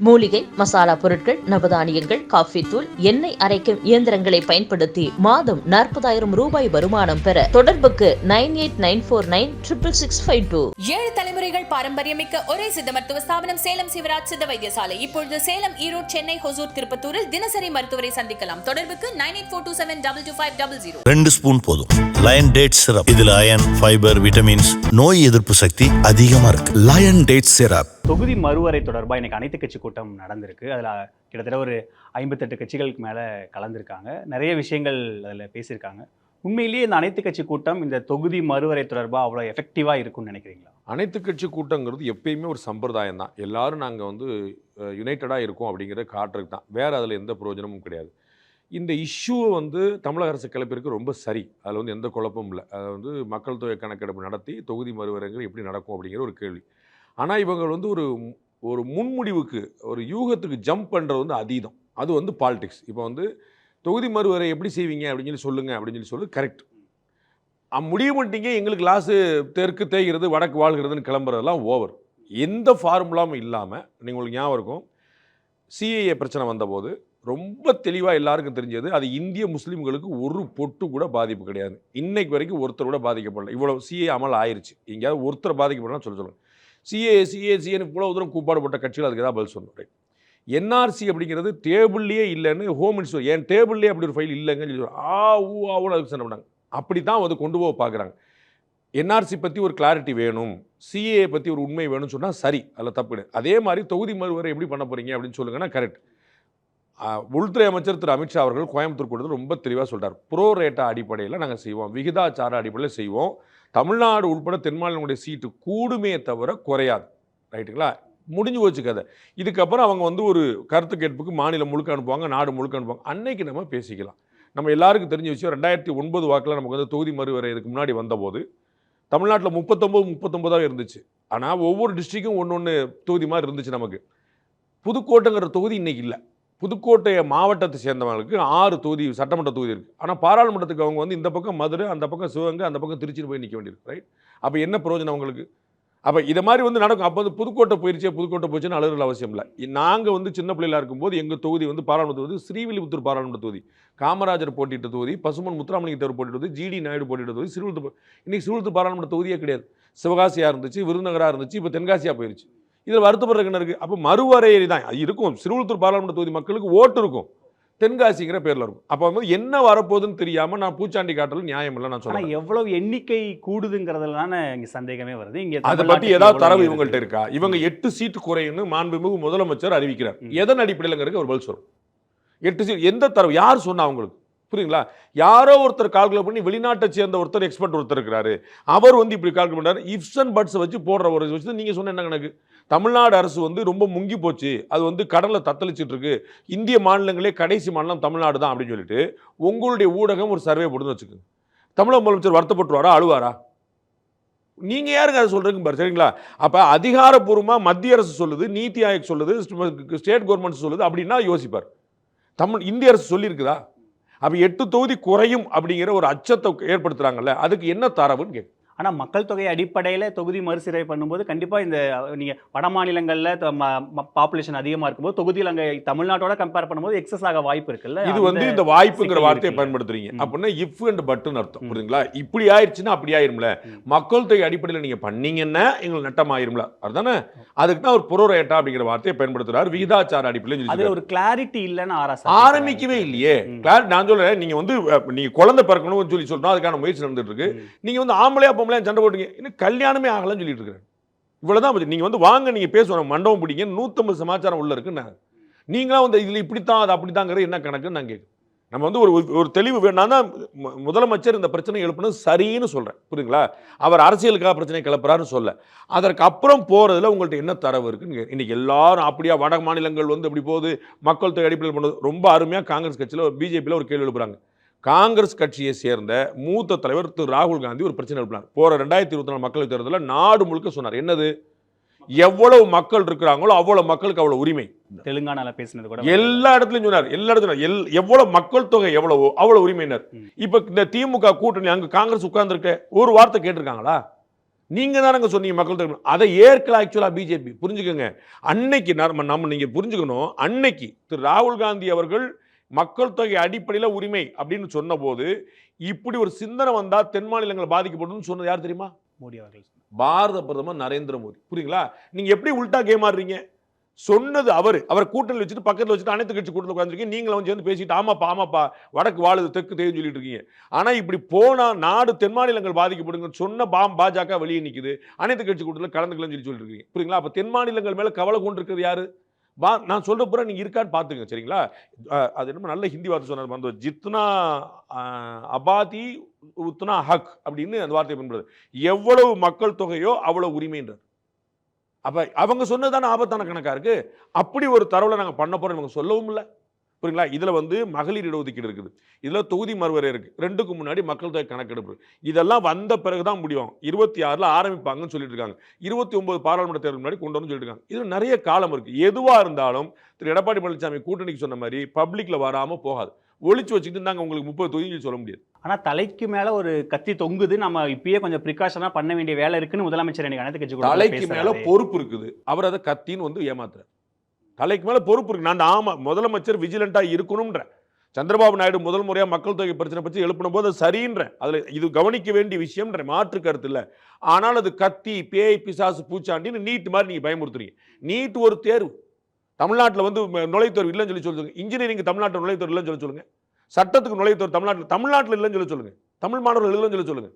மூலிகை மசாலா பொருட்கள் நவதானியங்கள் காஃபி தூள் எண்ணெய் அரைக்கும் இயந்திரங்களை பயன்படுத்தி மாதம் நாற்பதாயிரம் ரூபாய் வருமானம் பெற தொடர்புக்கு nine eight nine four nine triple six five two. ஏழு தலைமுறைகள் பாரம்பரியமிக்க ஒரே சித்த மருத்துவ ஸ்தாபனம் சேலம் சிவராஜ் சித்த வைத்தியசாலை. இப்பொழுது சேலம் ஈரோடு சென்னை ஹொசூர் திருப்பத்தூரில் தினசரி மருத்துவரை சந்திக்கலாம். தொடர்புக்கு nine eight four two seven double two five double zero. ரெண்டு ஸ்பூன் போதும். லயன் டேட் சிரப் இதுல அயன் ஃபைபர் விட்டமின்ஸ் நோய் எதிர்ப்பு சக்தி அதிகமா இருக்கு. லயன் டேட் சிரப் தொகுதி மறுவரை தொடர்பாக இன்றைக்கி அனைத்து கட்சி கூட்டம் நடந்திருக்கு. அதில் கிட்டத்தட்ட ஒரு ஐம்பத்தெட்டு கட்சிகளுக்கு மேலே கலந்துருக்காங்க. நிறைய விஷயங்கள் அதில் பேசியிருக்காங்க. உண்மையிலேயே இந்த அனைத்து கட்சி கூட்டம் இந்த தொகுதி மறுவரை தொடர்பாக அவ்வளோ எஃபெக்டிவாக இருக்கும்னு நினைக்கிறீங்களா? அனைத்து கட்சி கூட்டங்கிறது எப்பயுமே ஒரு சம்பிரதாயம் தான். எல்லாரும் நாங்கள் வந்து யுனைட்டடாக இருக்கோம் அப்படிங்கிறத காட்டுறதுக்கு தான். வேறு அதில் எந்த பிரயோஜனமும் கிடையாது. இந்த இஷ்யூவை வந்து தமிழக அரசு கிளப்பிற்கு ரொம்ப சரி. அதில் வந்து எந்த குழப்பமும் இல்லை. அதை வந்து மக்கள் தொகை கணக்கெடுப்பு நடத்தி தொகுதி மறுவரைங்கிறது எப்படி நடக்கும் அப்படிங்கிற ஒரு கேள்வி. ஆனால் இவங்க வந்து ஒரு ஒரு முன்முடிவுக்கு ஒரு யூகத்துக்கு ஜம்ப் பண்ணுறது வந்து அதீதம். அது வந்து பாலிடிக்ஸ் இப்போ வந்து தொகுதி மறுவரை எப்படி செய்வீங்க அப்படின்னு சொல்லி சொல்லுங்கள் அப்படின்னு சொல்லி சொல்லு கரெக்ட் முடிய மாட்டீங்க எங்களுக்கு லாஸு தெற்கு தேய்கிறது வடக்கு வாழ்கிறதுன்னு கிளம்புறதெல்லாம் ஓவர் எந்த ஃபார்முலாவும் இல்லாமல் நீங்கள் உங்களுக்கு ஞாபகம் இருக்கும் சிஏஏ பிரச்சனை வந்தபோது ரொம்ப தெளிவாக எல்லாருக்கும் தெரிஞ்சது அது இந்திய முஸ்லீம்களுக்கு ஒரு பொட்டு கூட பாதிப்பு கிடையாது. இன்னைக்கு வரைக்கும் ஒருத்தர் கூட பாதிக்கப்படல. இவ்வளோ சிஏ அமல் ஆயிடுச்சு எங்கேயாவது ஒருத்தர் பாதிக்கப்படலாம் சொல்ல சொல்லுங்கள் சிஏ சிஏ சிஏன்னு இவ்வளோ தூரம் கூப்பாடுபட்ட கட்சிகள் அதுக்கு தான் பதில் சொல்லணும். என்ஆர்சி அப்படிங்கிறது டேபிள்லேயே இல்லைன்னு ஹோம் மினிஸ்டர் ஏன் டேபிள்லேயே அப்படி ஒரு ஃபைல் இல்லைங்கன்னு சொல்லி ஆ ஊ ஆவுன்னு அதுக்கு சண்டை பண்ணாங்க அப்படி தான் வந்து கொண்டு போக பார்க்குறாங்க என்ஆர்சி பற்றி ஒரு கிளாரிட்டி வேணும். சிஏ பற்றி ஒரு உண்மை வேணும்னு சொன்னால் சரி அதில் தப்பு கிடையாது. அதே மாதிரி தொகுதி மறுவரை எப்படி பண்ண போகிறீங்க அப்படின்னு சொல்லுங்கன்னா கரெக்ட் உள்துறை அமைச்சர் திரு அமித்ஷா அவர்கள் கோயம்புத்தூர் கூட்டத்தில் ரொம்ப தெளிவாக சொல்கிறார் ப்ரோ ரேட்டா அடிப்படையில் நாங்கள் செய்வோம். விகிதாச்சார அடிப்படையில் செய்வோம். தமிழ்நாடு உட்பட தென்மாநிலங்களுடைய சீட்டு கூடுமே தவிர குறையாது. ரைட்டுங்களா முடிஞ்சு போச்சு கதை. இதுக்கப்புறம் அவங்க வந்து ஒரு கருத்து கேட்புக்கு மாநிலம் முழுக்க அனுப்புவாங்க நாடு முழுக்க அனுப்புவாங்க. அன்னைக்கு நம்ம பேசிக்கலாம். நம்ம எல்லாருக்கும் தெரிஞ்ச விஷயம் ரெண்டாயிரத்தி ஒன்பது வாக்கில் நமக்கு வந்து தொகுதி மறுவரை இதுக்கு முன்னாடி வந்தபோது தமிழ்நாட்டில் முப்பத்தொம்போது முப்பத்தொம்போதாக இருந்துச்சு. ஆனால் ஒவ்வொரு டிஸ்ட்ரிக்கும் ஒன்று ஒன்று தொகுதி மாதிரி இருந்துச்சு நமக்கு. புதுக்கோட்டைங்கிற தொகுதி இன்னைக்கு இல்லை. புதுக்கோட்டை மாவட்டத்தை சேர்ந்தவங்களுக்கு ஆறு தொகுதி சட்டமன்ற தொகுதி இருக்குது ஆனால் பாராளுமன்றத்துக்கு அவங்க வந்து இந்த பக்கம் மதுரை அந்த பக்கம் சிவகங்கை அந்த பக்கம் திருச்சின்னு போய் நிற்க வேண்டியிருக்கு ரைட் அப்போ என்ன பிரயோஜனம் அவங்களுக்கு? அப்போ இதை மாதிரி வந்து நடக்கும். அப்போ வந்து புதுக்கோட்டை போயிருச்சே புதுக்கோட்டை போயிடுச்சுன்னு அழுகிற அவசியம் இல்லை. நாங்கள் வந்து சின்ன பிள்ளைகளா இருக்கும்போது எங்கள் தொகுதி வந்து பாராளுமன்ற தொகுதி ஸ்ரீவில்லிபுத்தூர் பாராளுமன்ற தொகுதி காமராஜர் போட்டியிட்ட தொகுதி பசுமன் முத்துராமலிங்க தேவர் போட்டிட்ட தொகுதி ஜிடி நாயுடு போட்டிட்ட தொகுதி சிறுவிழுத்து இன்னைக்கு சிறுவிழுத்து பாராளுமன்ற தொகுதியே கிடையாது. சிவகாசியாக இருந்துச்சு விருதுநகராக இருந்துச்சு இப்போ தென்காசியாக போயிருச்சு. இதில் வருத்தப்படுறதுக்கு இருக்குது அப்போ மறுவரையறை தான். அது இருக்கும். சிறுவிழுத்தூர் பாராளுமன்ற தொகுதி மக்களுக்கு ஓட்டு இருக்கும். தென்காசிங்கிற பேரில் இருக்கும். அப்போ வந்து என்ன வரப்போகுதுன்னு தெரியாமல் நான் பூச்சாண்டி காட்டல நியாயம் இல்லை நான் சொல்றேன். எவ்வளவு எண்ணிக்கை கூடுதுங்கிறதுல தானே இங்கே சந்தேகமே வருது. இங்கே அதை பற்றி ஏதாவது தரவு? இவங்கள்ட்ட இருக்கா? இவங்க எட்டு சீட்டு குறையுன்னு மாண்புமிகு முதலமைச்சர் அறிவிக்கிறார். எதன் அடிப்படையிலங்கிறதுக்கு ஒரு பதில் சொல்லும் எட்டு சீட் எந்த தரவு? யார் சொன்னா அவங்களுக்கு? புரியுங்களா யாரோ ஒருத்தர் கால்குலேட் பண்ணி வெளிநாட்டை சேர்ந்த ஒருத்தர் எக்ஸ்பர்ட் ஒருத்தர் இருக்கிறாரு. அவர் வந்து இப்படி கால்குலேட் பண்ணாரு இஃப்ஸ் அண்ட் பட்ஸ் வச்சு போடுற ஒரு விஷயத்தை நீங்க சொன்ன என்ன கணக்கு? தமிழ்நாடு அரசு வந்து ரொம்ப முங்கி போச்சு. அது வந்து கடலில் தத்தளிச்சுட்டு இருக்கு இந்திய மாநிலங்களே கடைசி மாநிலம் தமிழ்நாடு தான் அப்படின்னு சொல்லிட்டு உங்களுடைய ஊடகம் ஒரு சர்வே போடுன்னு வச்சுக்கோங்க. தமிழக முதலமைச்சர் வருத்தப்பட்டுருவாரா? அழுவாரா? நீங்கள் யாருங்க அதை சொல்கிறீங்க பாரு சரிங்களா? அப்போ அதிகாரப்பூர்வமாக மத்திய அரசு சொல்லுது நீத்தி ஆயோக் சொல்லுது ஸ்டேட் கவர்மெண்ட் சொல்லுது அப்படின்னா யோசிப்பார். தமிழ் இந்திய அரசு சொல்லியிருக்குதா? அப்போ எட்டு தொகுதி குறையும் அப்படிங்கிற ஒரு அச்சத்தை ஏற்படுத்துகிறாங்கல்ல அதுக்கு என்ன தரவுன்னு கேட்கு. ஆனா மக்கள் தொகை அடிப்படையில தொகுதி மறுசீரமை பண்ணும்போது கண்டிப்பா இந்த அஹ், நீங்க வட மாநிலங்கள்ல பாப்புலேஷன் அதிகமா இருக்கும்போது தொகுதியில் அங்க தமிழ்நாட்டோட கம்பேர் பண்ணும்போது எக்ஸஸ் ஆக வாய்ப்பு இருக்குல்ல. இது வந்து இந்த வாய்ப்புங்கிற வார்த்தையை. பயன்படுத்துறீங்க. அப்படின்னா இஃப் அண்ட் பட்டுன்னு அர்த்தம். புரியுதுங்களா? இப்படி ஆயிடுச்சுன்னா அப்படி ஆயிரும்ல. மக்கள் தொகை அடிப்படையில் நீங்க பண்ணீங்கன்னா எங்களுக்கு நட்டம் ஆயிரும்ல அதுதானே? அதுக்கு தான் ஒரு புரோ ரேட்டா அப்படிங்கிற வார்த்தையை பயன்படுத்துறாரு. விகிதாச்சார அடிப்படையில் சொல்லி ஒரு கிளாரிட்டி இல்லைன்னு ஆரம்பிக்கவே இல்லையே. நான் சொல்றேன் நீங்க வந்து நீங்க குழந்தை பிறக்கணும்னு சொல்லி சொல்றோம். அதுக்கான முயற்சி நடந்துட்டு இருக்கு. நீங்க வந்து ஆம்பளையா பொம்பளையா சண்டை போட்டுங்க. இன்னும் கல்யாணமே ஆகலன்னு சொல்லிட்டு இருக்கிறேன். இவ்வளவுதான் பத்தி. நீங்கள் வந்து வாங்க நீங்கள் பேசுவோம் மண்டபம் பிடிங்க. நூற்றம்பது சமாச்சாரம் உள்ள இருக்கு நான். நீங்களா வந்து இதில் இப்படித்தான் அது அப்படித்தாங்கிறது என்ன கணக்குன்னு நான் கேட்குறேன். நம்ம வந்து ஒரு ஒரு தெளிவு வேணும் நான் தான் முதலமைச்சர் இந்த பிரச்சனை எழுப்புனது சரின்னு சொல்கிறேன் புரியுங்களா அவர் அரசியலுக்காக பிரச்சனை கிளப்புறாருன்னு சொல்ல. அதற்கு அப்புறம் போகிறதுல உங்கள்கிட்ட என்ன தரவு இருக்குன்னு இன்றைக்கி எல்லாரும் அப்படியா வட மாநிலங்கள் வந்து இப்படி போகுது மக்கள் தொகை அடிப்படையில் பண்ணது ரொம்ப அருமையாக காங்கிரஸ் கட்சியில் பிஜேபியில் ஒரு கேள்வி எழுப்புறாங்க. காங்கிரஸ் கட்சியை சேர்ந்த மூத்த தலைவர் திரு ராகுல் காந்தி ஒரு பிரச்சனை எழுப்பினார். போற ரெண்டாயிரத்தி இருபத்தி நாலு மக்களவைத் தேர்தலில் நாடு முழுக்க சொன்னார். என்னது? எவ்வளவு மக்கள் இருக்கிறாங்களோ அவ்வளவு மக்களுக்கு அவ்வளவு உரிமை. தெலுங்கானால பேசினது கூட எல்லா இடத்துலயும் சொன்னார். எல்லா இடத்துலயும் எல் எவ்வளவு மக்கள் தொகை எவ்வளவோ அவ்வளவு உரிமையினர். இப்ப இந்த திமுக கூட்டணி அங்க காங்கிரஸ் உட்கார்ந்துருக்க. ஒரு வார்த்தை கேட்டிருக்காங்களா? நீங்க தானங்க சொன்னீங்க மக்கள் தொகை. அதை ஏற்கல ஆக்சுவலா பிஜேபி. புரிஞ்சுக்கோங்க. அன்னைக்கு நம்ம நம்ம நீங்க புரிஞ்சுக்கணும். அன்னைக்கு திரு ராகுல் காந்தி அவர்கள் மக்கள் தொகை அடிப்படையில் உரிமை அப்படின்னு சொன்னபோது இப்படி ஒரு சிந்தனை வந்தா தென் மாநிலங்கள் பாதிக்கப்படும்னு சொன்னது யார் தெரியுமா? மோடி அவர்கள் பாரத பிரதமர் நரேந்திர மோடி. புரியுங்களா நீங்க எப்படி உல்டா கேம் ஆடுறீங்க? சொன்னது அவர். அவர் கூட்டணி வச்சுட்டு பக்கத்துல வச்சுட்டு அனைத்து கட்சி கூட்டத்தில் உட்காந்துருக்கீங்க நீங்களும் வந்து சேர்ந்து பேசிட்டு ஆமாப்பா ஆமாப்பா வடக்கு வாழுது தெற்கு தேவைன்னு சொல்லிட்டு இருக்கீங்க. ஆனா இப்படி போனா நாடு தென் மாநிலங்கள் பாதிக்கப்படுங்க சொன்ன பாம் பாஜக வெளியே நிக்குது. அனைத்து கட்சி கூட்டத்தில் கலந்துக்கலன்னு சொல்லி சொல்லிட்டு இருக்கீங்க. புரியுங்களா அப்ப தென் மாநிலங்கள் மேல கவலை கொண்டு இருக்கிறது யாரு? பா நான் சொல்கிற பூரா நீங்கள் இருக்கான்னு பார்த்துங்க சரிங்களா? அது என்னமோ நல்ல ஹிந்தி வார்த்தை சொன்னார் மறந்து ஜித்னா அபாதி உத்னா ஹக் அப்படின்னு அந்த வார்த்தையை பயன்படுது எவ்வளவு மக்கள் தொகையோ அவ்வளவு உரிமைன்றார். அப்போ அவங்க சொன்னது தானே ஆபத்தான கணக்காக இருக்குது அப்படி ஒரு தரவில் நாங்கள் பண்ண போகிறோம் இவங்க சொல்லவும் இல்லை. புரியுங்களா? இதுல வந்து மகளிர் இடஒதுக்கீடு இருக்குது. இதுல தொகுதி மறுவரை இருக்கு. ரெண்டுக்கு முன்னாடி மக்கள் தொகை கணக்கெடுப்பு. இதெல்லாம் வந்த பிறகுதான் முடியும். இருபத்தி ஆறுல ஆரம்பிப்பாங்கன்னு சொல்லிட்டு இருக்காங்க இருபத்தி ஒன்பது பாராளுமன்ற தேர்தல் முன்னாடி கொண்டு வந்து சொல்லிட்டு இருக்காங்க இது நிறைய காலம் இருக்கு. எதுவா இருந்தாலும் திரு. எடப்பாடி பழனிசாமி கூட்டணிக்கு சொன்ன மாதிரி பப்ளிக்ல வராம போகாது. ஒளிச்சு வச்சுக்கிட்டு நாங்க உங்களுக்கு முப்பது தொகுதி சொல்ல முடியாது. ஆனா தலைக்கு மேல ஒரு கத்தி தொங்குது. நம்ம இப்பயே கொஞ்சம் ப்ரிகாஷனா பண்ண வேண்டிய வேலை இருக்குன்னு முதலமைச்சர் எனக்கு அனைத்து கட்சி தலைக்கு மேல. பொறுப்பு இருக்குது. அவர் அதை கத்தின்னு வந்து ஏமாத்துறார். தலைக்கு மேலே பொறுப்பு இருக்கு. நான் ஆமாம் முதலமைச்சர் விஜிலண்டா இருக்கணும்ன்ற. சந்திரபாபு நாயுடு முதல் முறையாக மக்கள் தொகை பிரச்சனை பற்றி எழுப்பின போது அது அதில் இது கவனிக்க வேண்டிய விஷயம்ன்ற மாற்று கருத்து இல்லை. ஆனால் அது கத்தி பேய் பிசாசு பூச்சாண்டின்னு நீட் மாதிரி நீங்கள் பயமுறுத்துறீங்க. நீட் ஒரு தேர்வு. தமிழ்நாட்டில் வந்து நுழைத்தோர் இல்லைன்னு சொல்லி சொல்லுங்க. இன்ஜினியரிங் தமிழ்நாட்டில் நுழைத்தோர் இல்லைன்னு சொல்லி சொல்லுங்க. சட்டத்துக்கு நுழைத்தோர் தமிழ்நாட்டில் தமிழ்நாட்டில் இல்லைன்னு சொல்லி சொல்லுங்க. தமிழ் மாணவர்கள் இல்லைன்னு சொல்லி சொல்லுங்க.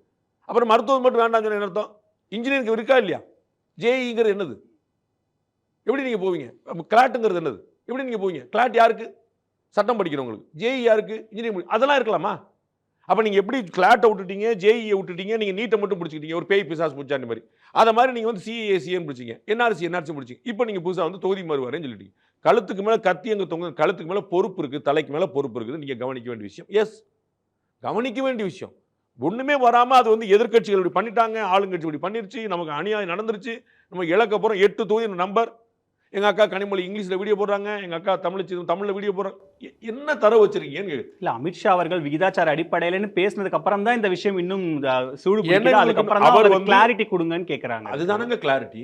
அப்புறம் மருத்துவம் மட்டும் வேண்டாம்னு சொல்லி அர்த்தம்? இன்ஜினியரிங் இருக்கா இல்லையா? ஜேஇங்கிறது என்னது? எப்படி நீங்கள் போவீங்க? கிளாட்டுங்கிறது என்னது? எப்படி நீங்கள் போவீங்க? கிளாட் யாருக்கு? சட்டம் படிக்கிறவங்களுக்கு. ஜேஇ யாருக்கு? இன்ஜினியரிங் அதெல்லாம் இருக்கலாமா? அப்போ நீங்கள் எப்படி கிளாட்டை விட்டுட்டீங்க ஜேஇயை விட்டுட்டீங்க நீங்கள் நீட்டை மட்டும் பிடிச்சிக்கிட்டீங்க ஒரு பேய் பிசாஸ் பிடிச்சாண்டி மாதிரி. அதை மாதிரி நீங்கள் வந்து சிஏசிஏன்னு பிடிச்சிங்க. என்ஆர்சி என்ஆர்சி பிடிச்சிங்க. இப்போ நீங்கள் புதுசாக வந்து தொகுதி மறுவாரேன்னு சொல்லிட்டீங்க. கழுத்துக்கு மேலே கத்தி எங்கே தொங்க கழுத்துக்கு மேலே பொறுப்பு இருக்குது. தலைக்கு மேலே பொறுப்பு இருக்குது. நீங்கள் கவனிக்க வேண்டிய விஷயம். எஸ் கவனிக்க வேண்டிய விஷயம். ஒன்றுமே வராமல் அது வந்து எதிர்கட்சிகள் இப்படி பண்ணிட்டாங்க ஆளுங்கட்சி இப்படி பண்ணிருச்சு நமக்கு அநியாயம் நடந்துருச்சு நம்ம இழக்க போகிறோம் எட்டு தொகுதி நம்பர் எங்க அக்கா கனிமொழி இங்கிலீஷ்ல வீடியோ போடுறாங்க. எங்க அக்கா தமிழ் தமிழ்ல வீடியோ போடுறாங்க என்ன தர வச்சிருக்கீங்கன்னு. இல்ல அமித்ஷா அவர்கள் விகிதாச்சார அடிப்படையிலன்னு பேசினதுக்கு அப்புறம் தான் இந்த விஷயம் இன்னும் சூடு அதுக்கப்புறம் அவர் கிளாரிட்டி கொடுங்கன்னு கேக்குறாங்க. அதுதானங்க கிளாரிட்டி.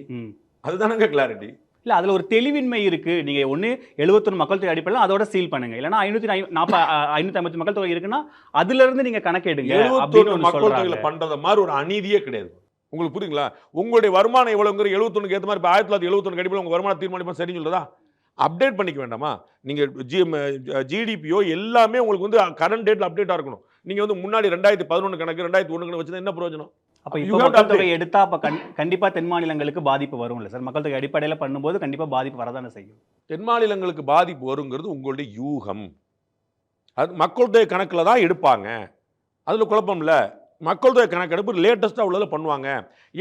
அதுதானங்க கிளாரிட்டி இல்ல அதுல ஒரு தெளிவின்மை இருக்கு. நீங்க ஒண்ணு 71 மக்கள் தொகை அடிப்படையில் அதோட சீல் பண்ணுங்க. இல்லைன்னா ஐநூத்தி நாற்பது ஐநூத்தி ஐம்பத்தி மக்கள் தொகை இருக்குன்னா அதுல இருந்து நீங்க கணக்கெடுங்க ஒண்ணு மக்கள் தொகையில பண்றத மாதிரி ஒரு அநீதியே கிடையாது. உங்களுக்கு புரியுங்களா? உங்களுடைய வருமானம் எவ்வளவுங்கிற எழுபத்தொன்னுக்கு ஏற்ற மாதிரி இப்போ ஆயிரத்தி தொள்ளாயிரத்தி எழுபத்தொன்னு அடிப்படையில் உங்க வருமானம் தீர்மானிப்பா சரின்னு சொல்றதா? அப்டேட் பண்ணிக்க வேண்டாமா? நீங்க ஜி ஜிடிபியோ எல்லாமே உங்களுக்கு வந்து கரண்ட் டேட்ல அப்டேட்டா இருக்கணும். நீங்க வந்து முன்னாடி ரெண்டாயிரத்தி பதினொன்று கணக்கு ரெண்டாயிரத்தி ஒன்று கணக்கு வச்சா என்ன பிரயோஜனம்? அப்ப இப்போ மக்கள் தொகை எடுத்தா அப்ப கண்- கண்டிப்பா தென் மாநிலங்களுக்கு பாதிப்பு வரும்ல சார்? மக்கள் தொகை அடிப்படையில பண்ணும்போது கண்டிப்பா பாதிப்பு வரதானே செய்யும். தென் மாநிலங்களுக்கு பாதிப்பு வருங்கிறது உங்களுடைய யூகம். அது மக்கள் தொகை கணக்கில் தான் எடுப்பாங்க. அதில் குழப்பம் இல்லை. மக்கள் தொகை கணக்கெடுப்பு லேட்டஸ்ட்டாக உள்ளதில் பண்ணுவாங்க.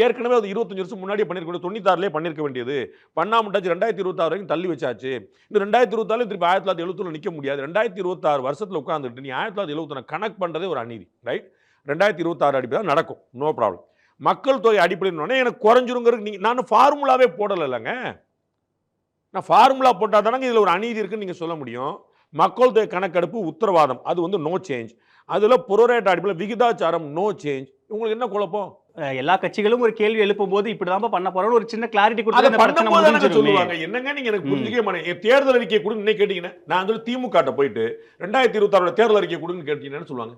ஏற்கனவே அது இருபத்தஞ்சு வருஷம் முன்னாடியே பண்ணிருக்க தொண்ணூத்தாறுலேயே பண்ணியிருக்க வேண்டியது. பண்ணாமட்டாச்சு ரெண்டாயிரத்தி இருபத்தாறு வரைக்கும் தள்ளி வச்சாச்சு. இந்த ரெண்டாயிரத்தி இருபத்தாறு திருப்பி ஆயிரத்தி தொள்ளாயிரத்தி எழுபத்தில் நிற்க முடியாது. ரெண்டாயிரத்தி இருபத்தாறு வருஷத்தில் உட்காந்துட்டு நீ ஆயிரத்தி தொள்ளாயிரத்தி எழுபத்தொன்னு கணக்கு பண்ணுறதே ஒரு அநீதி ரைட் ரெண்டாயிரத்தி இருபத்தாறு அடிப்படை நடக்கும். நோ ப்ராப்ளம் மக்கள் தொகை அடிப்படையில் எனக்கு குறைஞ்சிருங்கிறது நீங்கள் நான் ஃபார்முலாவே போடலை இல்லைங்க. நான் ஃபார்முலா போட்டால் தானங்க இதில் ஒரு அநீதி இருக்குன்னு நீங்கள் சொல்ல முடியும். மக்கள் தொகை கணக்கெடுப்பு உத்தரவாதம். அது வந்து நோ சேஞ்ச் அதில் புரோரேட் அடிப்படையில் விகிதாச்சாரம் நோ சேஞ்ச் உங்களுக்கு என்ன குழப்பம்? எல்லா கட்சிகளும் ஒரு கேள்வி எழுப்பும் போது இப்படிதான் பண்ண போறோம்னு ஒரு சின்ன கிளாரிட்டி கொடுத்து. சொல்லுவாங்க? என்னங்க நீங்க எனக்கு. புரிஞ்சுக்கவே மாட்டேன் தேர்தல் அறிக்கையை கொடுங்க இன்னைக்கு கேட்டீங்கன்னா நான் வந்து திமுக ட்ட போயிட்டு ரெண்டாயிரத்தி இருபத்தாறோட தேர்தல் அறிக்கையை கொடுங்கன்னு கேட்டீங்கன்னு சொல்லுவாங்க.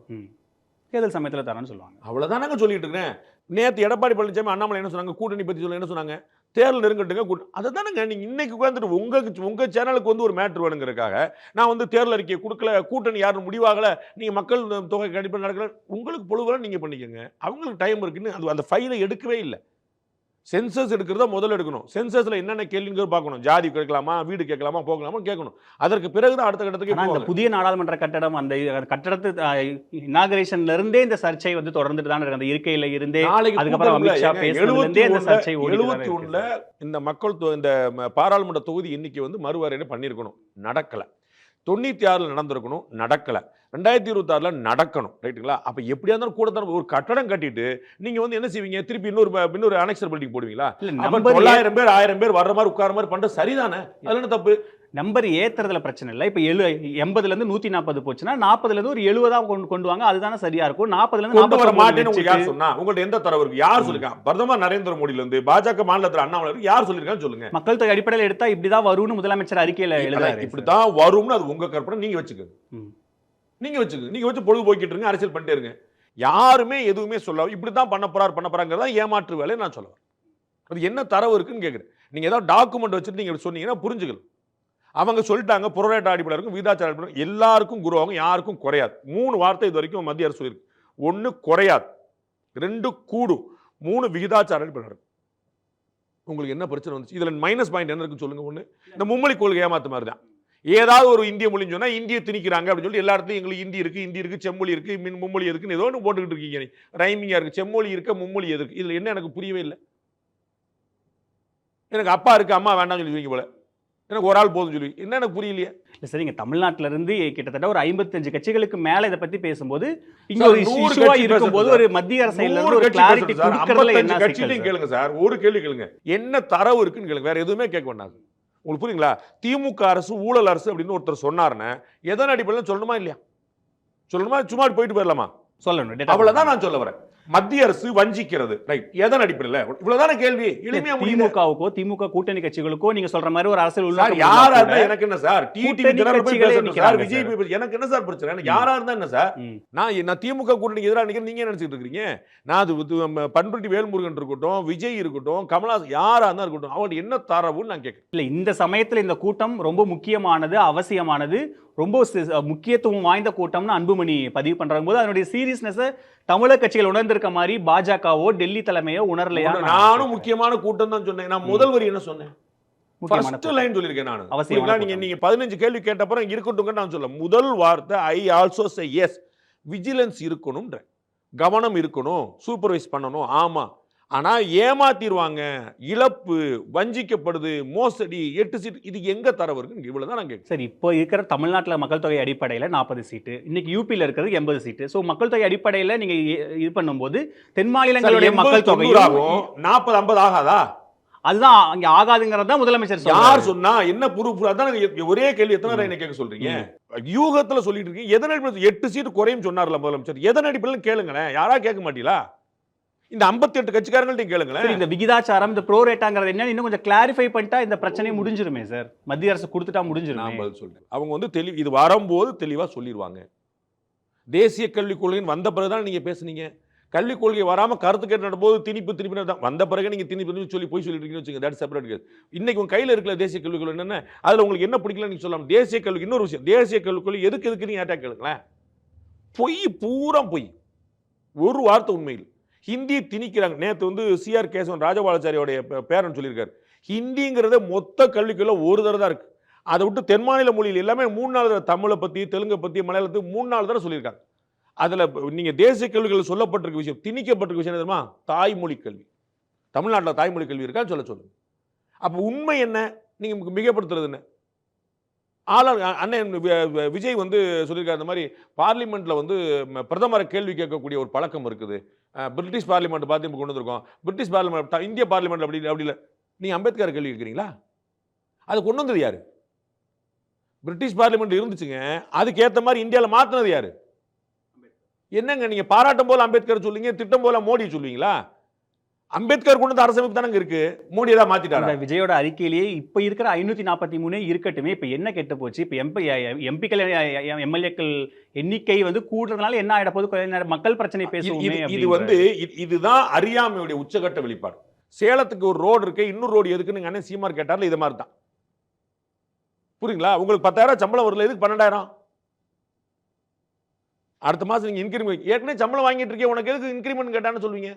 தேர்தல் சமயத்துல தரேன்னு சொல்லுவாங்க. அவ்வளவுதானங்க சொல்லிட்டு இருக்கேன். நேத்து எடப்பாடி பழனிசாமி அண்ணாமலை என்ன சொன்னாங்க? கூட்டணி பத்தி சொல்ல என்ன சொன்னாங்க? தேர்தல் நெருங்கட்டுங்க. கூட்ட- அதை தானேங்க நீங்கள் இன்றைக்கி உட்காந்துட்டு உங்கள் உங்கள் சேனலுக்கு வந்து ஒரு மேட்ரு வேணுங்கிறதுக்காக நான் வந்து தேர்தல் அறிக்கையை கொடுக்கல கூட்டணி யாரும் முடிவாகலை நீங்கள் மக்கள் தொகை கண்டிப்பாக நடக்கல உங்களுக்கு பொழுதுவெல்லாம் நீங்கள் பண்ணிக்கோங்க. அவங்களுக்கு டைம் இருக்குன்னு அது அந்த ஃபைலை எடுக்கவே இல்லை. சென்சஸ் எடுக்கிறத முதல்ல எடுக்கணும். சென்சஸ்ல என்னென்ன கேள்விங்கிறது பார்க்கணும்? ஜாதி கேட்கலாமா? வீடு கேட்கலாமா? போகலாமா கேட்கணும். அதற்கு பிறகுதான் அடுத்த கட்டத்துக்கு இந்த. புதிய நாடாளுமன்ற கட்டடம் அந்த கட்டடத்து இனாகரேஷன்ல இருந்தே இந்த சர்ச்சை வந்து தொடர்ந்துட்டு தான் இருக்கு. அந்த இருக்கையில இருந்தே அதுக்கப்புறம் பேசுனதுல இருந்தே இந்த 71 சர்ச்சை ஓடிட்டு தான் 71 இருக்கு. இந்த மக்கள் இந்த பாராளுமன்ற தொகுதி எண்ணிக்கை வந்து மறுவரையறை பண்ணியிருக்கணும். நடக்கல. தொண்ணூத்தி ஆறுல நடந்திருக்கணும். நடக்கல. ரெண்டாயிரத்தி இருபத்தாறுல நடக்கணும். ரைட்டுங்களா? அப்ப எப்படியா இருந்தாலும் கூட தான் ஒரு கட்டடம் கட்டிட்டு நீங்க வந்து என்ன செய்வீங்க? திருப்பி இன்னொரு இன்னொரு அனெக்சர் பில்டிங் போடுவீங்களா? தொள்ளாயிரம் பேர் ஆயிரம் பேர் வர்ற மாதிரி உட்கார மாதிரி பண்றது சரிதானே? அதுல என்ன தப்பு? நம்பர் ஏத்துறதுல பிரச்சனை இல்லை. இப்போ எழு எண்பதுல இருந்து நூத்தி நாற்பது போச்சுன்னா நாற்பதுல இருந்து ஒரு எழுபதா கொண்டு கொண்டு வாங்க அதுதானே சரியா இருக்கும். நாற்பதுல இருந்து கொண்டு வர 49 மாட்டேன்னு யார் சொன்னா? உங்கள்ட்ட எந்த தரவு இருக்கு? யார் ம். சொல்லிருக்காங்க பிரதமர் நரேந்திர மோடியில இருந்து பாஜக மாநிலத்தில் அண்ணாமலை யார் சொல்லிருக்கான்னு சொல்லுங்க. மக்கள் தொகை அடிப்படையில் எடுத்தா இப்படிதான் வரும்னு முதலமைச்சர் அறிக்கையில எழுதுறாரு. இப்படித்தான் வரும்னு அது உங்க கற்பனை. நீங்க வச்சுக்கோங்க ம். நீங்க வச்சுக்கோங்க நீங்க வச்சு பொழுது போய்கிட்டு இருங்க அரசியல் பண்ணிட்டே இருங்க. யாருமே எதுவுமே சொல்ல இப்படித்தான் பண்ண போறார் பண்ண போறாங்கிறதா ஏமாற்று வேலையை நான் சொல்லுவேன் அது என்ன தரவு இருக்குன்னு கேக்குறேன். நீங்க ஏதாவது டாக்குமெண்ட் வச்சுட்டு நீங்க இப்படி சொன்னீங்கன்னா புரிஞ்சுக்கலாம் அவங்க சொல்லிட்டாங்க புறநேட்ட அடிப்படையில் இருக்கும் விகிதாச்சார அடிப்படையில் எல்லாருக்கும் குருவாகும் யாருக்கும் குறையாது. மூணு வார்த்தை இது வரைக்கும் மத்திய அரசு சொல்லியிருக்கு. ஒன்று குறையாது ரெண்டு கூடும் மூணு விகிதாச்சார அடிப்படையில் இருக்கும் உங்களுக்கு என்ன பிரச்சனை வந்துச்சு? இதில் மைனஸ் பாயிண்ட் என்ன இருக்குன்னு சொல்லுங்கள் ஒன்று இந்த மும்மொழி கொள்கை ஏமாத்த மாதிரி தான். ஏதாவது ஒரு இந்திய மொழின்னு சொன்னால் இந்திய திணிக்கிறாங்க அப்படின்னு சொல்லி எல்லா இடத்துலையும் எங்களுக்கு இந்தி இருக்கு இந்தி இருக்கு செம்மொழி இருக்குது மின் மும்மொழி இருக்குன்னு ஏதோ ஒன்று போட்டுக்கிட்டு இருக்கீங்க நீ. ரைமிங்காக இருக்குது செம்மொழி இருக்க மும்மொழி எதுக்கு? இதில் என்ன எனக்கு புரியவே இல்லை. எனக்கு அப்பா இருக்குது அம்மா வேண்டாம்னு சொல்லுவீங்க போல. எனக்கு ஒரு ஆள் போதும் சொல்லி. என்ன எனக்கு புரியலையே? இல்ல சரிங்க தமிழ்நாட்டுல இருந்து கிட்டத்தட்ட ஒரு ஐம்பத்தஞ்சு கட்சிகளுக்கு மேல இதை பத்தி பேசும்போது இங்க ஒரு இஷ்யூவா இருக்கும்போது ஒரு மத்திய அரசு ஒரு கிளாரிட்டி பேசுறது சார். கொடுக்கறதுல 55 என்ன கட்சியிலையும்? கேளுங்க சார் ஒரு கேள்வி கேளுங்க. என்ன தரவு இருக்குன்னு கேளுங்க வேற எதுவுமே கேட்க வேண்டாம் உங்களுக்கு புரியுங்களா? திமுக அரசு ஊழல் அரசு அப்படின்னு ஒருத்தர் சொன்னாருன்னா எதன் அடிப்படையில் சொல்லணுமா இல்லையா? சொல்லணுமா? சும்மா போயிட்டு போயிடலாமா? சொல்லணும் அவ்வளவுதான் நான் சொல்ல வரேன். மத்திய அரசு வஞ்சிக்கிறது. ரைட் எதன் அடிப்படையில்? இவ்வளவுதானே கேள்வி? எளிமையா திமுகவுக்கோ திமுக கூட்டணி கட்சிகளுக்கோ நீங்க சொல்ற மாதிரி ஒரு அரசியல் உள்நோக்கம் யாரா இருந்தா எனக்கு என்ன சார்? டிடிவி கூட்டணி சார். விஜய் எனக்கு என்ன சார் பிரச்சனை. யாரா இருந்தா என்ன சார். நான் நான் திமுக கூட்டணிக்கு எதிராக நிக்கிறேன். நீங்க என்ன நினைச்சிட்டு இருக்கீங்க நான் அது பண்ருட்டி வேல்முருகன் இருக்கட்டும் விஜய் இருக்கட்டும் கமலஹாசன் யாரா இருந்தா இருக்கட்டும் அவங்களுக்கு என்ன தரவுன்னு நான் கேட்கிறேன். இல்ல இந்த சமயத்துல இந்த கூட்டம் ரொம்ப முக்கியமானது அவசியமானது ரொம்ப முக்கியத்துவம் வாய்ந்த கூட்டம்னு அன்புமணி பதிவு பண்றாங்க. போது அதனுடைய சீரியஸ்னஸ் தமிழக கட்சிகள் உணர்ந்திருக்க மாதிரி பாஜகவோ டெல்லி தலைமையோ உணரலையா? நானும் முக்கியமான கூட்டம் தான் சொன்னேன். நான் முதல் வரி என்ன சொன்னேன்? ஃபர்ஸ்ட். லைன் சொல்லியிருக்கேன் நான். புரியுங்களா? நீங்க. நீங்க பதினஞ்சு கேள்வி கேட்டப்பறம் இருக்கட்டும் நான் சொல்ல முதல் வார்த்தை I also say as vigilance இருக்கணும்ன்ற. கவனம் இருக்கணும். சூப்பர்வைஸ் பண்ணணும். ஆமா. ஆனா ஏமாத்திடுவாங்க இழப்பு வஞ்சிக்கப்படுது மோசடி எட்டு சீட் இது எங்க தரவு இருக்கு இவ்வளவுதான் நான் கேட்கிறேன். சரி இப்போ இருக்கிற தமிழ்நாட்டுல மக்கள் தொகை அடிப்படையில நாற்பது சீட்டு இன்னைக்கு யூபியில் இருக்கிறது எண்பது சீட்டு. ஸோ மக்கள் தொகை அடிப்படையில நீங்க இ- இது பண்ணும்போது தென் மாநிலங்களுடைய மக்கள் தொகை ஆகும் நாற்பது ஐம்பது ஆகாதா? அதுதான் அங்க ஆகாதுங்கிறது தான் முதலமைச்சர் யார் சொன்னா என்ன ப்ரூஃப் அதான் ஒரே கேள்வி எத்தனை என்ன கேட்க சொல்றீங்க? யூகத்துல சொல்லிட்டு இருக்கீங்க எதன் அடிப்படையில் எட்டு சீட் குறையும் சொன்னார்ல முதலமைச்சர்? எதன் அடிப்படையில் கேளுங்களேன் யாரா கேட்க மாட்டீங்களா? இந்த 58 எட்டு கட்சிக்காரங்கள்ட்ட கேளுங்களேன் இந்த விகிதாச்சாரம் இந்த ப்ரோ ரேட்டாங்கிறது என்ன இன்னும் கொஞ்சம் கிளாரிஃபை பண்ணிட்டா இந்த பிரச்சனை முடிஞ்சிருமே சார் மத்திய அரசு கொடுத்துட்டா நான் முடிஞ்சிருமே பதில் சொல்றேன். அவங்க வந்து தெளி இது வரும்போது தெளிவா சொல்லிடுவாங்க தேசிய கல்விக் கொள்கைன்னு வந்த பிறகுதான் நீங்க பேசுனீங்க. கல்விக் கொள்கை வராம கருத்து கேட்டு நடக்கும்போது திணிப்பு திருப்பி தான் வந்த பிறகு நீங்க திணிப்பு திருப்பி சொல்லி போய் சொல்லிட்டு வச்சுங்க தட் செப்பரேட் கேஸ் இன்னைக்கு உங்க கையில இருக்கிற தேசிய கல்விக் கொள்கை என்னென்ன? அதுல உங்களுக்கு என்ன பிடிக்கல நீங்க சொல்லலாம். தேசிய கல்விக்கு இன்னொரு விஷயம் தேசிய கல்விக் கொள்கை எதுக்கு எதுக்கு நீங்க அட்டாக் கேளுங்களேன். பொய் பூரா பொய். ஒரு வார்த்தை உண்மையில். ஹிந்தி திணிக்கிறாங்க. நேற்று வந்து சிஆர் கேசவன் ராஜபாலாச்சாரியோடைய பேரன் சொல்லியிருக்காரு. ஹிந்திங்கிறத மொத்த கல்விக்குள்ள ஒரு தடவை தான் இருக்கு. அதை விட்டு தென் மாநில மொழியில் எல்லாமே மூணு நாலு தடவை தமிழை பற்றி தெலுங்கை பற்றி மலையாளத்துக்கு மூணு நாலு தடவை சொல்லியிருக்காங்க. அதில் நீங்கள் தேசிய கல்விகள் சொல்லப்பட்டிருக்க விஷயம் திணிக்கப்பட்டிருக்க விஷயம் தெரியுமா? தாய்மொழி கல்வி. தமிழ்நாட்டில் தாய்மொழி கல்வி இருக்கான்னு சொல்ல சொல்லுங்கள் அப்போ உண்மை என்ன? நீங்கள் மிகப்படுத்துறது என்ன? ஆளாள் அண்ணன் விஜய் வந்து சொல்லியிருக்காரு இந்த மாதிரி பார்லிமெண்ட்டில் வந்து பிரதமரை கேள்வி கேட்கக்கூடிய ஒரு பழக்கம் இருக்குது. பிரிட்டிஷ் பார்லிமெண்ட் பார்த்து இப்போ கொண்டு வந்திருக்கோம். பிரிட்டிஷ் பார்லிமெண்ட் இந்திய பார்லிமெண்ட் அப்படி அப்படி இல்லை. நீ அம்பேத்கர் கேள்வி கேட்குறீங்களா? அது கொண்டு வந்தது யார்? பிரிட்டிஷ் பார்லிமெண்ட் இருந்துச்சுங்க. அதுக்கேற்ற மாதிரி இந்தியாவில் மாற்றினது யார்? என்னங்க நீங்கள் பாராட்டும் போல் அம்பேத்கர் சொல்லுவீங்க திட்டம் போல் மோடி சொல்லுவீங்களா? அம்பேத்கர் கொண்டு அரசமைப்பு தானங்க இருக்கு? மோடி ஏதாவது மாத்திட்டாரா? விஜயோட அறிக்கையிலேயே இப்ப இருக்கிற ஐநூத்தி நாற்பத்தி மூணே இருக்கட்டுமே. இப்ப என்ன கெட்டு போச்சு? இப்ப எம்பி எம்பிக்கள் எம்எல்ஏக்கள் எண்ணிக்கை வந்து கூடுறதுனால என்ன ஆயிட நேரம் மக்கள் பிரச்சனை பேசுவோமே இது-. வந்து இது- இதுதான் அறியாமையுடைய உச்சகட்ட வெளிப்பாடு. சேலத்துக்கு ஒரு ரோடு இருக்கு இன்னொரு ரோடு எதுக்குன்னு அண்ணன் சீமார் கேட்டார்ல இது மாதிரி தான் புரியுங்களா? உங்களுக்கு பத்தாயிரம் சம்பளம் வரல எதுக்கு பன்னெண்டாயிரம்? அடுத்த மாசம் நீங்க இன்கிரிமெண்ட் ஏற்கனவே சம்பளம் வாங்கிட்டு இருக்கே உனக்கு எதுக்கு இன்கிரிமெண்ட் கேட்டான்னு சொல்லுவீங்க?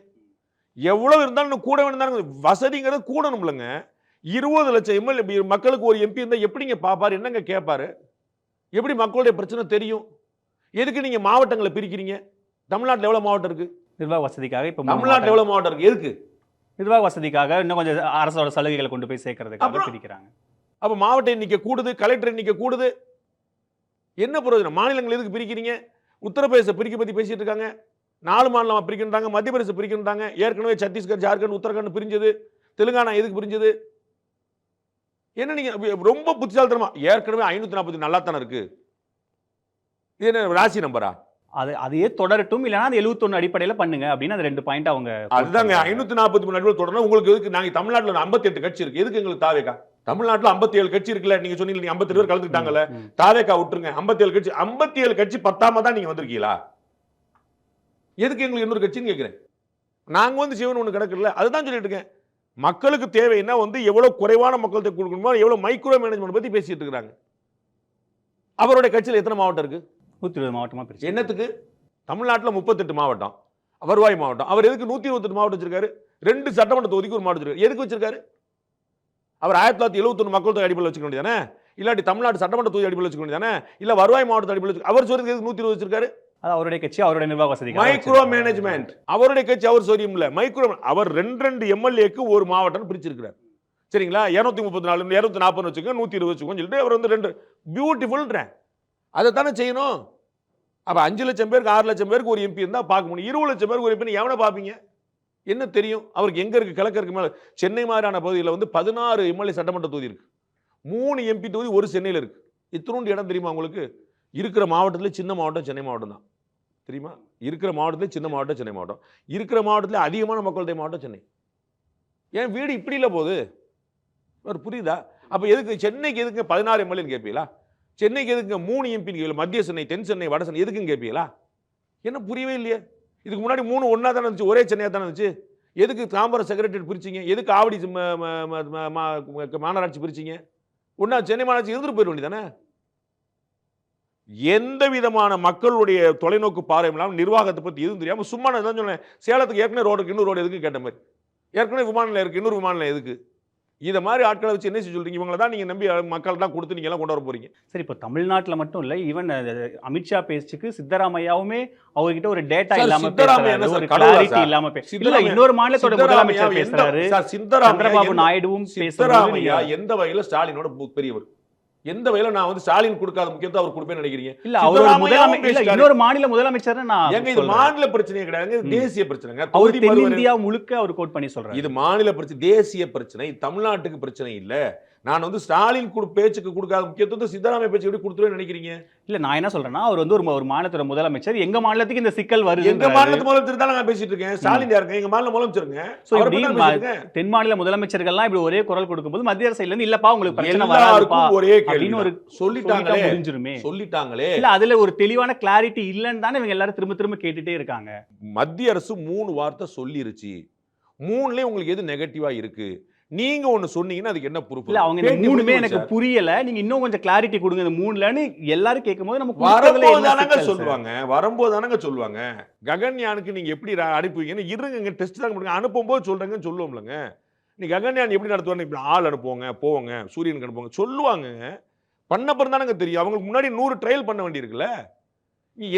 எவ்வளவு இருந்தாலும் கூட வேணும் வசதிங்கிறது கூடணும் இல்லைங்க. இருபது லட்சம் எம்எல்ஏ மக்களுக்கு ஒரு எம்பி இருந்தா எப்படிங்க பாப்பாரு? என்னங்க கேட்பாரு எப்படி மக்களுடைய பிரச்சனை தெரியும்? எதுக்கு நீங்க மாவட்டங்களை பிரிக்கிறீங்க? தமிழ்நாட்டுல எவ்வளவு மாவட்டம் இருக்கு? நிர்வாக வசதிக்காக இப்ப தமிழ்நாட்டுல. எவ்வளவு மாவட்டம் இருக்கு? எதுக்கு? நிர்வாக வசதிக்காக இன்னும் கொஞ்சம் அரசோட சலுகைகளை கொண்டு போய் சேர்க்கறதுக்காக? பிரிக்கிறாங்க. அப்ப மாவட்ட எண்ணிக்கை கூடுது கலெக்டர் எண்ணிக்கை கூடுது. என்ன பிரயோஜனம்? மாநிலங்கள் எதுக்கு பிரிக்கிறீங்க? உத்தரப்பிரதேச பிரிக்க பத்தி பேசிட்டு இருக்காங்க. நாலு மாநிலம் பிரிக்கின்றாங்க மத்திய பிரதேசம் பிரிக்கின்றாங்க ஏற்கனவே சத்தீஸ்கர் ஜார்க்கண்ட் உத்தரகாண்ட் பிரிஞ்சது. தெலுங்கானா எதுக்கு பிரிஞ்சது? என்ன நீங்கள் ரொம்ப புத்திசாலித்தனமா? ஏற்கனவே ஐநூற்றி நாற்பத்தி நல்லா தானே இருக்கு. இது என்ன ராசி நம்பரா? அது அதையே தொடரட்டும் இல்லைனா அது எழுபத்தொன்று அடிப்படையில் பண்ணுங்க அப்படின்னு அந்த ரெண்டு பாயிண்ட் அவங்க அதுதாங்க ஐநூற்றி நாற்பத்தி மூணு நடுவில் தொடரணும் உங்களுக்கு எதுக்கு? நாங்கள் தமிழ்நாட்டில் ஐம்பத்தி எட்டு கட்சி இருக்கு. எதுக்கு எங்களுக்கு தாவேக்கா? தமிழ்நாட்டில் ஐம்பத்தி ஏழு கட்சி இருக்குல்ல நீங்க சொன்னீங்க நீங்க ஐம்பத்தி பேர் கலந்துக்கிட்டாங்கல்ல. தாவேக்கா விட்டுருங்க. ஐம்பத்தி ஏழு கட்சி ஐம்பத்தி ஏழு கட்சி பத்தாம தான் நீங்க வந்திருக்கீங்களா? எதுக்கு எங்களுக்கு இன்னொரு கட்சின்னு கேட்கிறேன். நாங்க வந்து சிவன் ஒண்ணு கிடக்குல்ல அதுதான் சொல்லிட்டு இருக்கேன். மக்களுக்கு தேவைன்னா வந்து எவ்வளவு குறைவான மக்கள்கிட்ட கொடுக்கணுமோ எவ்வளவு மைக்ரோ மேனேஜ்மெண்ட் பத்தி பேசிட்டு இருக்காங்க அவருடைய கட்சியில் எத்தனை மாவட்டம் இருக்கு? நூத்தி இருபது மாவட்டமா பிரிச்சு. என்னத்துக்கு? தமிழ்நாட்டில் முப்பத்தெட்டு மாவட்டம். வருவாய் மாவட்டம். அவர் எதுக்கு நூத்தி இருபத்தெட்டு மாவட்டம் வச்சிருக்காரு? ரெண்டு சட்டமன்ற தொகுதிக்கு ஒரு மாவட்டம் வச்சிருக்காரு. எதுக்கு வச்சிருக்காரு? அவர் ஆயிரத்தி தொள்ளாயிரத்தி எழுபத்தொன்று மக்கள் தொகை அடிப்படையில் வச்சுக்க வேண்டியதானே? இல்லாட்டி தமிழ்நாடு சட்டமன்ற தொகுதி அடிப்படையில் வச்சுக்க வேண்டியதானே? இல்ல வருவாய் மாவட்ட அடிப்படையில் அவர் சொல்றது எதுக்கு நூத்தி இருபது வச்சிருக்காரு? அது அவருடைய கட்சி அவருடைய நிர்வாக வசதி மைக்ரோ மேனேஜ்மெண்ட் அவருடைய கட்சி அவர் சொல்லியும் இல்ல. மைக்ரோ அவர் ரெண்டு ரெண்டு எம்எல்ஏக்கு ஒரு மாவட்டம் பிரிச்சிருக்கிறார். சரிங்களா? இருநூத்தி முப்பத்தி நாலு இருநூத்தி நாற்பது வச்சுக்கோங்க நூத்தி இருபது வச்சுக்கோன்னு சொல்லிட்டு அவர் வந்து ரெண்டு பியூட்டிஃபுல்ன்றேன் அதை தானே செய்யணும்? அப்ப அஞ்சு லட்சம் பேருக்கு ஆறு லட்சம் பேருக்கு ஒரு எம்பி இருந்தா பார்க்க முடியும். இருபது லட்சம் பேருக்கு ஒரு எம்பி எவனை பார்ப்பீங்க? என்ன தெரியும்? அவருக்கு எங்க இருக்கு கிழக்கு இருக்கு மேல சென்னை மாதிரியான பகுதியில் வந்து பதினாறு எம்எல்ஏ சட்டமன்ற தொகுதி இருக்கு. மூணு எம்பி தொகுதி ஒரு சென்னையில் இருக்கு. இத்தினோண்டு இடம் தெரியுமா உங்களுக்கு? இருக்கிற மாவட்டத்தில் சின்ன மாவட்டம் சென்னை மாவட்டம் தான் தெரியுமா இருக்கிற மாவட்டத்தில் சின்ன மாவட்டம் சென்னை மாவட்டம் இருக்கிற மாவட்டத்தில் அதிகமான மக்கள் தொகை மாவட்டம் சென்னை ஏன் வீடு இப்படி இல்லை போகுது ஒரு புரியுதா அப்போ எதுக்கு சென்னைக்கு எதுக்கு பதினாறு எம்எல்ஏன்னு கேட்பீங்களா சென்னைக்கு எதுக்குங்க மூணு எம்பி மத்திய சென்னை தென் சென்னை வட சென்னை எதுக்குன்னு கேட்பீங்களா என்ன புரியவே இல்லையே இதுக்கு முன்னாடி மூணு ஒன்றா தானே இருந்துச்சு ஒரே சென்னையாக தானே இருந்துச்சு எதுக்கு தாம்பரம் செக்ரட்டரி பிரிச்சிங்க எதுக்கு ஆவடி மாநகராட்சி பிரிச்சிங்க ஒன்றா சென்னை மாநகராட்சி இருந்துட்டு போயிட வேண்டியதானே எந்த விதமான மக்களுடைய தொலைநோக்கு பார்வை இல்லாமல் நிர்வாகத்தை பற்றி எதுவும் தெரியாமல் சும்மா நான் தான் சொன்னேன். சேலத்துக்கு ஏற்கனவே ரோடுக்கு இன்னொரு ரோடு எதுக்கு கேட்ட மாதிரி. ஏற்கனவே விமான நிலையம் இருக்கு இன்னொரு விமான நிலையம் எதுக்கு? இதை மாதிரி ஆட்களை வச்சு என்ன செய்ய சொல்றீங்க? இவங்களை தான் நீங்க நம்பி மக்கள் தான் கொடுத்து நீங்க எல்லாம் கொண்டு வர போறீங்க. சரி இப்போ தமிழ்நாட்டுல மட்டும் இல்ல ஈவன் அமித்ஷா பேச்சுக்கு சித்தராமையாவுமே அவர்கிட்ட ஒரு டேட்டா இல்லாம பேசுறாரு கிளாரிட்டி? இல்லாம பே- இல்ல சித்தராமையா- இன்னொரு மாநிலத்தோட முதலமைச்சர் பேசுறாரு. சார், சித்தராமையா நாயுடுவும் பேசுறாரு சித்தராமையா எந்த வகையில ஸ்டாலினோட பெரியவர்? எந்த வகையில நான் வந்து ஸ்டாலின் கொடுக்காத முக்கியத்துவம் அவர் கொடுப்பேன்னு நினைக்கிறீங்க இல்ல அவர். இன்னொரு மாநில முதலமைச்சர் நான் ஏங்க இது. மாநில பிரச்சனையே ம். தேசிய பிரச்சனைங்க அவர் தென்னிந்தியா முழுக்க அவர் கோட் பண்ணி சொல்றாரு இது மாநில பிரச்சனை தேசிய பிரச்சனை தமிழ்நாட்டுக்கு பிரச்சனை இல்ல நான் வந்து ஸ்டாலின் கொடு பேச்சுக்கு கொடுக்காத முக்கியத்துவத்தை சித்தராமையா பேச்சு எப்படி கொடுத்துருவேன்னு நினைக்கிறீங்க? இல்ல நான் என்ன சொல்றேன்னா அவர் வந்து ஒரு ஒரு மாநிலத்தோட முதலமைச்சர். எங்க மாநிலத்துக்கு இந்த சிக்கல் வருது எங்க மாநிலத்து முதலமைச்சர் தான் நான் பேசிட்டு இருக்கேன். ஸ்டாலின் யாருங்க எங்க மாநில முதலமைச்சருங்க. அவரை இப்படி தான் மாநில முதலமைச்சர்கள்லாம் இப்படி ஒரே குரல் கொடுக்கும்போது மத்திய அரசுல இருந்து இல்லப்பா உங்களுக்கு பிரச்சனை வராதுப்பா ஒரே அப்படின்னு ஒரு சொல்லிட்டா சொல்லிட்டாங்களே முடிஞ்சிருமே. சொல்லிட்டாங்களே. இல்ல அதுல ஒரு தெளிவான கிளாரிட்டி இல்லன்னு தானே இவங்க எல்லாரும் திரும்ப திரும்ப கேட்டுட்டே இருக்காங்க. மத்திய அரசு மூணு வார்த்தை சொல்லிருச்சு. மூணுலயும் உங்களுக்கு எது நெகட்டிவா இருக்கு? நீங்க ஒண்ணு சொன்னீங்கன்னா அதுக்கு என்ன ப்ரூஃப் இல்ல அவங்க இந்த மூணுமே எனக்கு புரியல. நீங்க இன்னும் கொஞ்சம் கிளாரிட்டி கொடுங்க. இந்த மூணுலன்னு எல்லாரும் கேட்கும்போது நம்ம கொடுக்கறதுல வரும்போது என்ன தானங்க சிக்கல் சார்? சொல்லுவாங்க. வரும்போது தானங்க சொல்லுவாங்க. ககன்யானுக்கு நீங்க எப்படி அனுப்புவீங்கன்னு இருங்க டெஸ்ட் தான் பண்ணுங்க அனுப்பும்போது சொல்றேங்கன்னு சொல்லுவோம்லங்க. நீ ககன்யான் எப்படி நடத்துவாங்க இப்படி ஆள் அனுப்புவாங்க போவாங்க சூரியனுக்கு அனுப்புவாங்க. சொல்லுவாங்க பண்ணப்பறம் தானங்க தெரியும். அவங்களுக்கு முன்னாடி நூறு ட்ரையல் பண்ண வேண்டியிருக்குல்ல.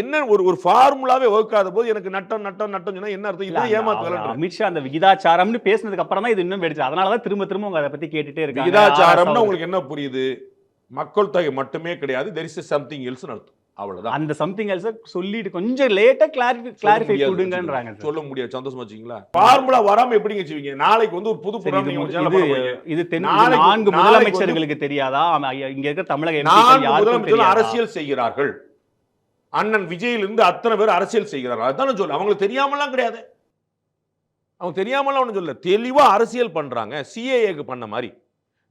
என்ன ஒரு ஒரு ஃபார்முலாவே ஒர்க்காத போது எனக்கு நட்டம் நட்டம் நட்டம் சொன்னா என்ன அர்த்தம்? இது ஏமாத்து. அமித்ஷா அந்த விகிதாச்சாரம்னு பேசினதுக்கு அப்புறம் தான் இது இன்னும் வெடிச்சு அதனாலதான் திரும்ப திரும்ப அவங்க அதை பத்தி கேட்டுட்டே இருக்காங்க. விகிதாச்சாரம்னா உங்களுக்கு என்ன புரியுது? மக்கள் தொகை மட்டுமே கிடையாது. தெர் இஸ் சம்திங் எல்ஸ் அர்த்தம். அவ்வளவுதான். அந்த சம்திங் எல்ஸ் சொல்லிட்டு கொஞ்சம் லேட்டா கிளாரிஃபை கிளாரிஃபை கொடுங்கன்றாங்க. சொல்ல முடியாது. சந்தோஷமா வச்சுங்களா ஃபார்முலா வராம எப்படிங்க வச்சுவீங்க நாளைக்கு வந்து ஒரு புது program இது தென் நான்கு முதலமைச்சர்களுக்கு தெரியாதா? இங்க இருக்க தமிழக அரசியல் செய்கிறார்கள். அண்ணன் விஜயிலிருந்து அத்தனை பேர் அரசியல் செய்கிறார்கள். அதுதான் சொல்ல அவங்களுக்கு தெரியாமலாம் கிடையாது. அவங்க தெரியாமலாம் ஒன்றும் சொல்ல தெளிவாக அரசியல் பண்ணுறாங்க சிஏஏக்கு பண்ண மாதிரி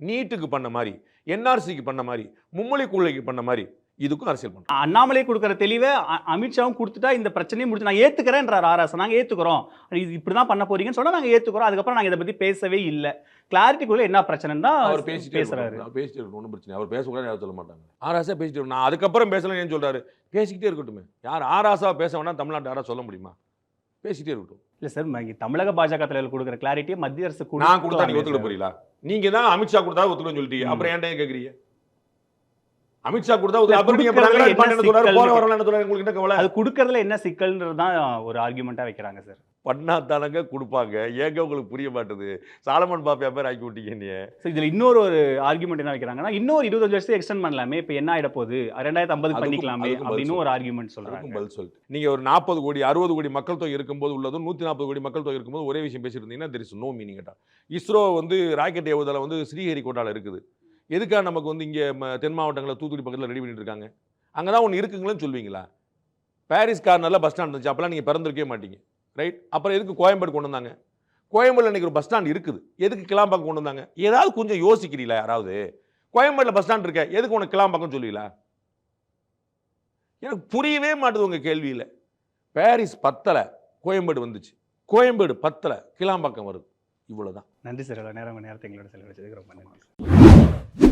நீட்டுக்கு பண்ண மாதிரி என்ஆர்சிக்கு பண்ண மாதிரி மும்மொழி கொள்கைக்கு பண்ண மாதிரி. இதுக்கும் அரசியல் பண்றாங்க அண்ணாமலை கொடுக்குற தெளிவை அமித்ஷாவும் கொடுத்துட்டா இந்த பிரச்சனையும் முடிச்சு நான் ஏத்துக்கிறேன்றார் ஆர்எஸ் நாங்க ஏத்துக்கிறோம். இது இப்படிதான் பண்ண போறீங்கன்னு சொன்னா நாங்க ஏத்துக்கிறோம். அதுக்கப்புறம் நாங்க இதை பத்தி பேசவே இல்ல. கிளாரிட்டிக்குள்ள என்ன பிரச்சனைன்னு தான் அவர் பேசிட்டே பேசுறாரு. பேசிட்டே ஒன்றும் பிரச்சனை. அவர் பேசக்கூடாது யாரும் சொல்ல மாட்டாங்க. ஆராசா பேசிட்டு. நான் அதுக்கப்புறம் பேசலாம் ஏன் சொல்றாரு? பேசிக்கிட்டே இருக்கட்டுமே. யார் ஆராசா பேச வேணா தமிழ்நாட்டு யாரா சொல்ல முடியுமா? பேசிட்டே இருக்கட்டும். இல்ல சார் தமிழக பாஜக தலைவர் கொடுக்குற கிளாரிட்டியை மத்திய அரசு நான் கொடுத்தா நீங்க கொடுக்கலாமே ஒத்துக்கிட. போறீங்களா? நீங்க தான் அமித்ஷா கொடுத்தா ஒத்துக்கணும்னு சொல்லிட்டீங்க. அப்புறம் ஏன்டா கேக்குறீங்க? அமித்ஷா கொடுத்தா உங்களுக்கு என்ன கவலை? அது கொடுக்கறதுல என்ன சிக்கல்ன்றது தான் ஒரு ஆர்குமெண்டா வைக்கிறாங்க சார் பண்ணாதானங்க கொடுப்பாங்க. ஏங்க உங்களுக்கு புரிய மாட்டுது? சாலமன் பாப்பியா பேர் ஆக்கி விட்டீங்க நீ இதுல இன்னொரு ஒரு ஆர்குமெண்ட் என்ன வைக்கிறாங்கன்னா இன்னொரு இருபத்தஞ்சு வருஷம் எக்ஸ்டெண்ட் பண்ணலாமே இப்போ என்ன போகுது? ரெண்டாயிரத்தி ஐம்பது பண்ணிக்கலாமே அப்படின்னு. ஒரு ஆர்குமெண்ட் சொல்றாங்க. பதில் சொல்லிட்டு. நீங்க ஒரு நாற்பது கோடி அறுபது கோடி மக்கள் தொகை இருக்கும்போது உள்ளதும் நூத்தி நாற்பது கோடி மக்கள் தொகை இருக்கும்போது ஒரே விஷயம் பேசிட்டு இருந்தீங்கன்னா there is no meaning ISRO வந்து ராக்கெட் ஏவுதலை வந்து ஸ்ரீஹரிகோட்டால இருக்குது. எதுக்காக நமக்கு வந்து இங்கே தென் மாவட்டங்களில் தூத்துக்குடி பக்கத்தில் ரெடி பண்ணிட்டு இருக்காங்க அங்கே தான் ஒன்று இருக்குங்களேன்னு சொல்வீங்களா பாரிஸ் கார்னரில் பஸ் ஸ்டாண்ட் இருந்துச்சு அப்போல்லாம் நீங்கள் பிறந்திருக்கவே மாட்டீங்க ரைட் அப்புறம் எதுக்கு கோயம்பேடு கொண்டு வந்தாங்க? கோயம்பேடில் இன்னைக்கு ஒரு பஸ் ஸ்டாண்ட் இருக்குது. எதுக்கு கிளாம்பாக்கம் கொண்டு வந்தாங்க? ஏதாவது கொஞ்சம் யோசிக்கிறீங்களா யாராவது? கோயம்பேடில் பஸ் ஸ்டாண்ட் இருக்க எதுக்கு உனக்கு கிளாம்பாக்கம் சொல்லுவீங்களா? எனக்கு புரியவே மாட்டுது உங்கள் கேள்வியில். பாரிஸ் பத்தலை கோயம்பேடு வந்துச்சு. கோயம்பேடு பத்தலை கிளாம்பாக்கம் வருது. இவ்வளவுதான். நன்றி சார். எல்லாம் நேரம் நேரத்தை எங்களோட செலவழிச்சதுக்கு ரொம்ப நன்றி.